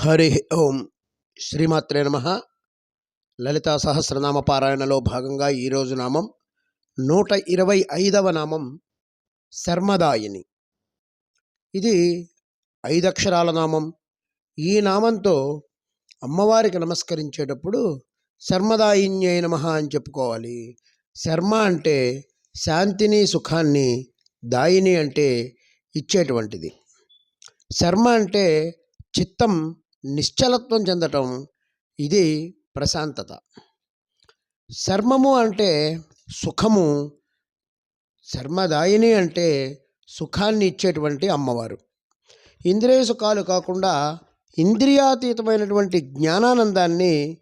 హరి ఓం శ్రీమాత్రే నమ. లలితా సహస్రనామ పారాయణలో భాగంగా ఈరోజు నామం నూట ఇరవై ఐదవ నామం శర్మదాయిని. ఇది ఐదక్షరాల నామం. ఈ నామంతో అమ్మవారికి నమస్కరించేటప్పుడు శర్మదాయిన్యై నమ అని చెప్పుకోవాలి. శర్మ అంటే శాంతిని సుఖాన్ని దాయిని అంటే ఇచ్చేటువంటిది. శర్మ అంటే చిత్తం నిశ్చలత్వం చెందటం ఇది ప్రశాంతత. శర్మము అంటే సుఖము శర్మదాయిని అంటే సుఖాన్ని ఇచ్చేటువంటి అమ్మవారు. ఇంద్రియ సుఖాలు కాకుండా ఇంద్రియాతీతమైనటువంటి జ్ఞానానందాన్ని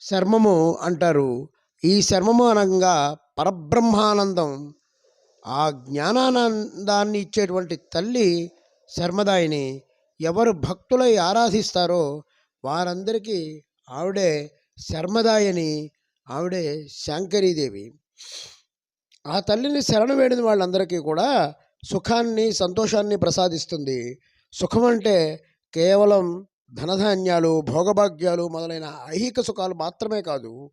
శర్మము అంటారు. ఈ శర్మము అనగా పరబ్రహ్మానందం ఆ జ్ఞానానందాన్ని ఇచ్చేటువంటి తల్లి శర్మదాయిని ఎవరు భక్తులై ఆరాధిస్తారో వారందరికీ ఆవిడే శర్మదాయని ఆవిడే శాంకరీదేవి. ఆ తల్లిని శరణు వేడిన వాళ్ళందరికీ కూడా సుఖాన్ని సంతోషాన్ని ప్రసాదిస్తుంది. సుఖం అంటే కేవలం ధనధాన్యాలు భోగభాగ్యాలు మొదలైన ఐహిక సుఖాలు మాత్రమే కాదు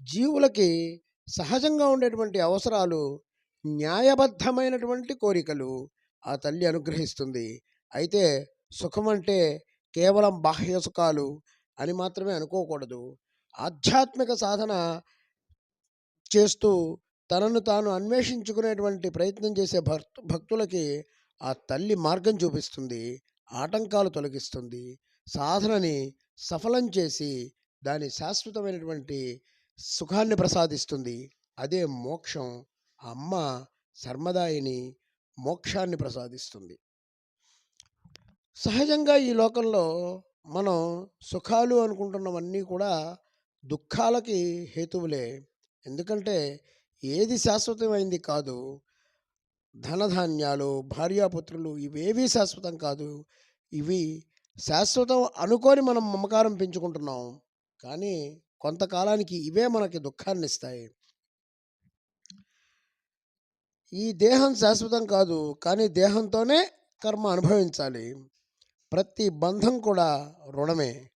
జీవులకి సహజంగా ఉండేటువంటి అవసరాలు న్యాయబద్ధమైనటువంటి కోరికలు ఆ తల్లి అనుగ్రహిస్తుంది. అయితే సుఖం అంటే కేవలం బాహ్య సుఖాలు అని మాత్రమే అనుకోకూడదు. ఆధ్యాత్మిక సాధన చేస్తూ తనను తాను అన్వేషించుకునేటువంటి ప్రయత్నం చేసే భక్తు భక్తులకి ఆ తల్లి మార్గం చూపిస్తుంది ఆటంకాలు తొలగిస్తుంది. సాధనని సఫలం చేసి దాని శాశ్వతమైనటువంటి సుఖాన్ని ప్రసాదిస్తుంది. అదే మోక్షం. ఆ అమ్మ శర్మదాయిని మోక్షాన్ని ప్రసాదిస్తుంది. సహజంగా ఈ లోకంలో మనం సుఖాలు అనుకుంటున్నవన్నీ కూడా దుఃఖాలకి హేతువులే. ఎందుకంటే ఏది శాశ్వతమైంది కాదు. ధనధాన్యాలు భార్యాపుత్రులు ఇవేవీ శాశ్వతం కాదు. ఇవి శాశ్వతం అనుకొని మనం మమకారం పెంచుకుంటున్నాం. కానీ కొంతకాలానికి ఇవే మనకి దుఃఖాన్ని ఇస్తాయి ఈ దేహం శాశ్వతం కాదు. కానీ దేహంతోనే కర్మ అనుభవించాలి. ప్రతి బంధం కూడా రుణమే.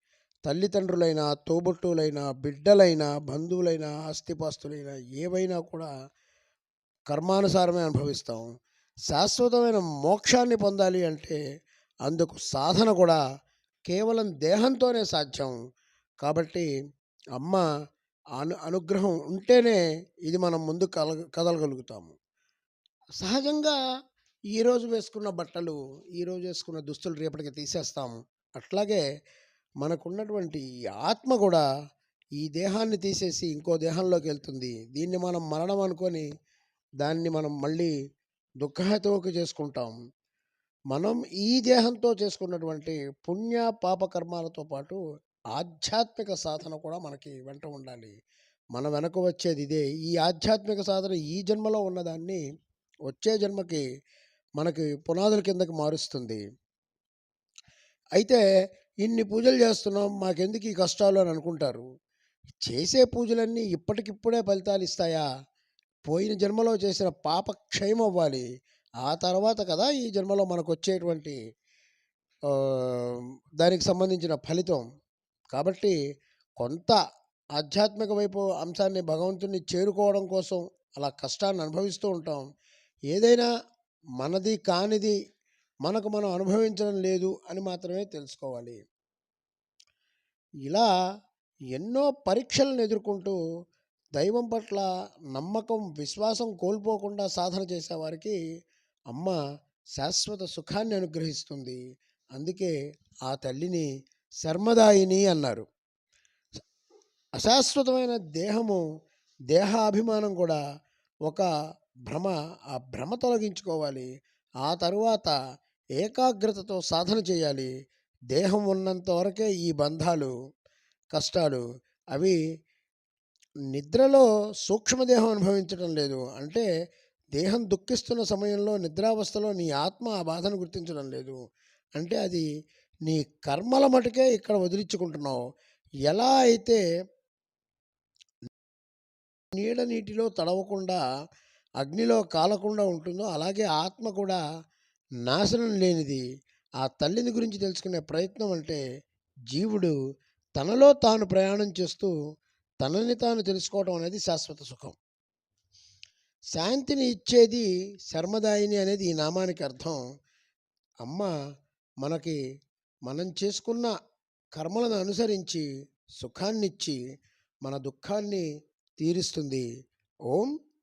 తల్లిదండ్రులైనా తోబుట్టువులైనా బిడ్డలైనా బంధువులైనా ఆస్తిపాస్తులైనా ఏవైనా కూడా కర్మానుసారమే అనుభవిస్తాం. శాశ్వతమైన మోక్షాన్ని పొందాలి అంటే అందుకు సాధన కూడా కేవలం దేహంతోనే సాధ్యం. కాబట్టి అమ్మ అను అనుగ్రహం ఉంటేనే ఇది మనం ముందు కల కదలగలుగుతాము. సహజంగా ఈరోజు వేసుకున్న బట్టలు ఈరోజు వేసుకున్న దుస్తులు రేపటికి తీసేస్తాము. అట్లాగే మనకున్నటువంటి ఆత్మ కూడా ఈ దేహాన్ని తీసేసి ఇంకో దేహంలోకి వెళ్తుంది. దీన్ని మనం మరణం అనుకొని దాన్ని మనం మళ్ళీ దుఃఖహేతువుకు చేసుకుంటాం. మనం ఈ దేహంతో చేసుకున్నటువంటి పుణ్య పాప కర్మాలతో పాటు ఆధ్యాత్మిక సాధన కూడా మనకి వెంట ఉండాలి. మన వెనక వచ్చేది ఇదే. ఈ ఆధ్యాత్మిక సాధన ఈ జన్మలో ఉన్నదాన్ని వచ్చే జన్మకి మనకి పునాదుల కిందకి మారుస్తుంది. అయితే ఇన్ని పూజలు చేస్తున్నాం మాకెందుకు ఈ కష్టాలు అని అనుకుంటారు? చేసే పూజలన్నీ ఇప్పటికిప్పుడే ఫలితాలు ఇస్తాయా? పోయిన జన్మలో చేసిన పాప క్షయం అవ్వాలి. ఆ తర్వాత కదా ఈ జన్మలో మనకు వచ్చేటువంటి దానికి సంబంధించిన ఫలితం. కాబట్టి కొంత ఆధ్యాత్మిక వైపు అంశాన్ని భగవంతుని చేరుకోవడం కోసం అలా కష్టాన్ని అనుభవిస్తూ ఉంటాం. ఏదైనా మనది కానిది మనకు మనం అనుభవించడం లేదు అని మాత్రమే తెలుసుకోవాలి. ఇలా ఎన్నో పరీక్షలను ఎదుర్కొంటూ దైవం పట్ల నమ్మకం విశ్వాసం కోల్పోకుండా సాధన చేసేవారికి అమ్మ శాశ్వత సుఖాన్ని అనుగ్రహిస్తుంది. అందుకే ఆ తల్లిని శర్మదాయిని అన్నారు. అశాశ్వతమైన దేహము దేహాభిమానం కూడా ఒక భ్రమ ఆ భ్రమ తొలగించుకోవాలి. ఆ తరువాత ఏకాగ్రతతో సాధన చేయాలి. దేహం ఉన్నంత వరకే ఈ బంధాలు కష్టాలు అవి నిద్రలో సూక్ష్మదేహం అనుభవించడం లేదు. అంటే దేహం దుఃఖిస్తున్న సమయంలో నిద్రావస్థలో నీ ఆత్మ ఆ బాధను గుర్తించడం లేదు. అంటే అది నీ కర్మల మటుకే ఇక్కడ వదిలించుకుంటున్నావు. ఎలా అయితే నీడ నీటిలో తడవకుండా అగ్నిలో కాలకుండా ఉంటుందో అలాగే ఆత్మ కూడా నాశనం లేనిది. ఆ తల్లిని గురించి తెలుసుకునే ప్రయత్నం అంటే జీవుడు తనలో తాను ప్రయాణం చేస్తూ తనని తాను తెలుసుకోవడం అనేది శాశ్వత సుఖం. శాంతిని ఇచ్చేది శర్మదాయిని అనేది ఈ నామానికి అర్థం. అమ్మ మనకి మనం చేసుకున్న కర్మలను అనుసరించి సుఖాన్నిచ్చి మన దుఃఖాన్ని తీరుస్తుంది. ఓం